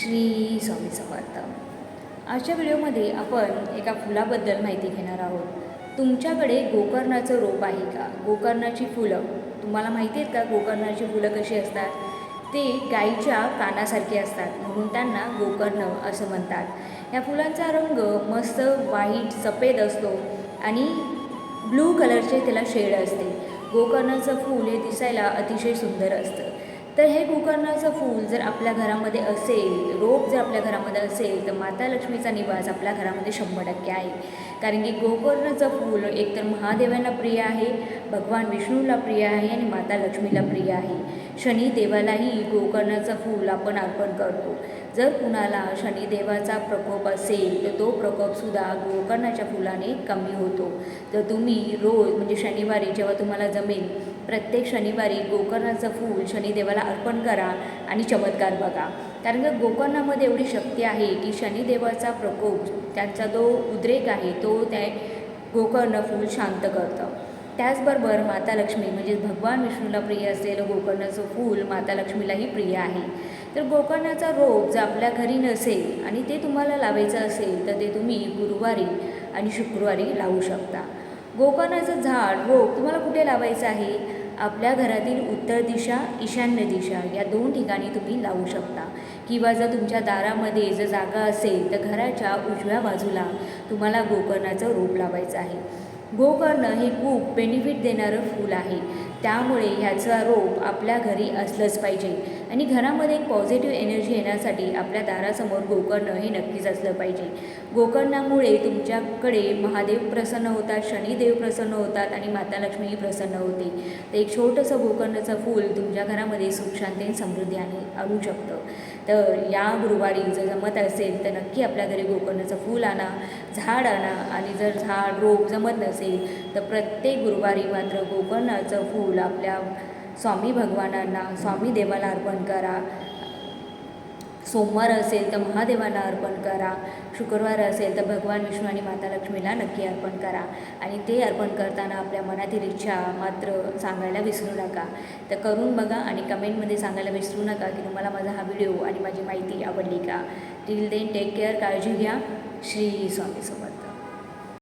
श्री स्वामी समर्थ. आजच्या व्हिडिओमध्ये आपण एका फुलाबद्दल माहिती घेणार आहोत. तुमच्याकडे गोकर्णाचं रोप आहे का? गोकर्णाची फुलं. तुम्हाला माहिती आहेत का गोकर्णाची फुलं कशी असतात? ते गाईच्या कानासारखे असतात म्हणून त्यांना गोकर्ण असं म्हणतात. या फुलांचा रंग मस्त व्हाईट सफेद असतो आणि ब्लू कलरचे त्याला शेड असते. गोकर्णाचं फूल हे दिसायला अतिशय सुंदर असतं. तर हे गोकर्णाचं फूल जर आपल्या घरामध्ये असेल रोप जर आपल्या घरामध्ये असेल तर माता लक्ष्मीचा निवास आपल्या घरामध्ये शंभर टक्के आहे. कारण की गोकर्णाचं फूल एकतर महादेवांना प्रिय आहे भगवान विष्णूला प्रिय आहे आणि माता लक्ष्मीला प्रिय आहे. शनी देवालाही गोकर्णाचं फूल आपण अर्पण करतो. जर कुणाला शनिदेवाचा प्रकोप असेल तर तो प्रकोपसुद्धा गोकर्णाच्या फुलाने कमी होतो. तर तुम्ही रोज म्हणजे शनिवारी जेव्हा तुम्हाला जमेल प्रत्येक शनिवारी गोकर्णाचं फूल शनिदेवाला अर्पण करा आणि चमत्कार बघा. कारण का गोकर्णामध्ये एवढी शक्ती आहे की शनिदेवाचा प्रकोप त्यांचा जो उद्रेक आहे तो त्या गोकर्ण फूल शांत करतं. त्याचबरोबर माता लक्ष्मी म्हणजेच भगवान विष्णूला प्रिय असलेलं गोकर्णाचं फूल माता लक्ष्मीलाही प्रिय आहे. तर गोकर्णाचा रोप जर आपल्या घरी नसेल आणि ते तुम्हाला लावायचं असेल तर ते तुम्ही गुरुवारी आणि शुक्रवारी लावू शकता. गोकर्णाचं झाड रोप तुम्हाला कुठे लावायचं आहे? आपल्या घरातील उत्तर दिशा ईशान्य दिशा या दोन ठिकाणी तुम्ही लावू शकता. किंवा जर तुमच्या दारामध्ये जर जागा असेल तर घराच्या उजव्या बाजूला तुम्हाला गोकर्णाचं रोप लावायचं आहे. गोकर्ण हे खूप बेनिफिट देणारं फूल आहे. त्यामुळे ह्याचा रोप आपल्या घरी असलंच पाहिजे. आणि घरामध्ये एक पॉझिटिव्ह एनर्जी येण्यासाठी आपल्या दारासमोर गोकर्ण हे नक्कीच असलं पाहिजे. गोकर्णामुळे तुमच्याकडे महादेव प्रसन्न होतात शनिदेव प्रसन्न होतात आणि माता लक्ष्मीही प्रसन्न होते. तर एक छोटंसं गोकर्णाचं फूल तुमच्या घरामध्ये सुखशांती आणि समृद्धी आणि आणू शकतं. तर या गुरुवारी जर जमत असेल तर नक्की आपल्या घरी गोकर्णाचं फूल आणा झाड आणा आणि जर झाड रोप जमत नसेल तर प्रत्येक गुरुवारी मात्र गोकर्णाचं फूल आपल्या स्वामी भगवानांना स्वामी देवाला अर्पण करा. सोमवार असेल तर महादेवाला अर्पण करा. शुक्रवार असेल तर भगवान विष्णू आणि माता लक्ष्मीला नक्की अर्पण करा. आणि ते अर्पण करताना आपल्या मनातील इच्छा मात्र सांगायला विसरू नका. तर करून बघा आणि कमेंटमध्ये सांगायला विसरू नका की तुम्हाला माझा हा व्हिडिओ आणि माझी माहिती आवडली का? टिल देन टेक केअर काळजी घ्या. श्री स्वामीसोबत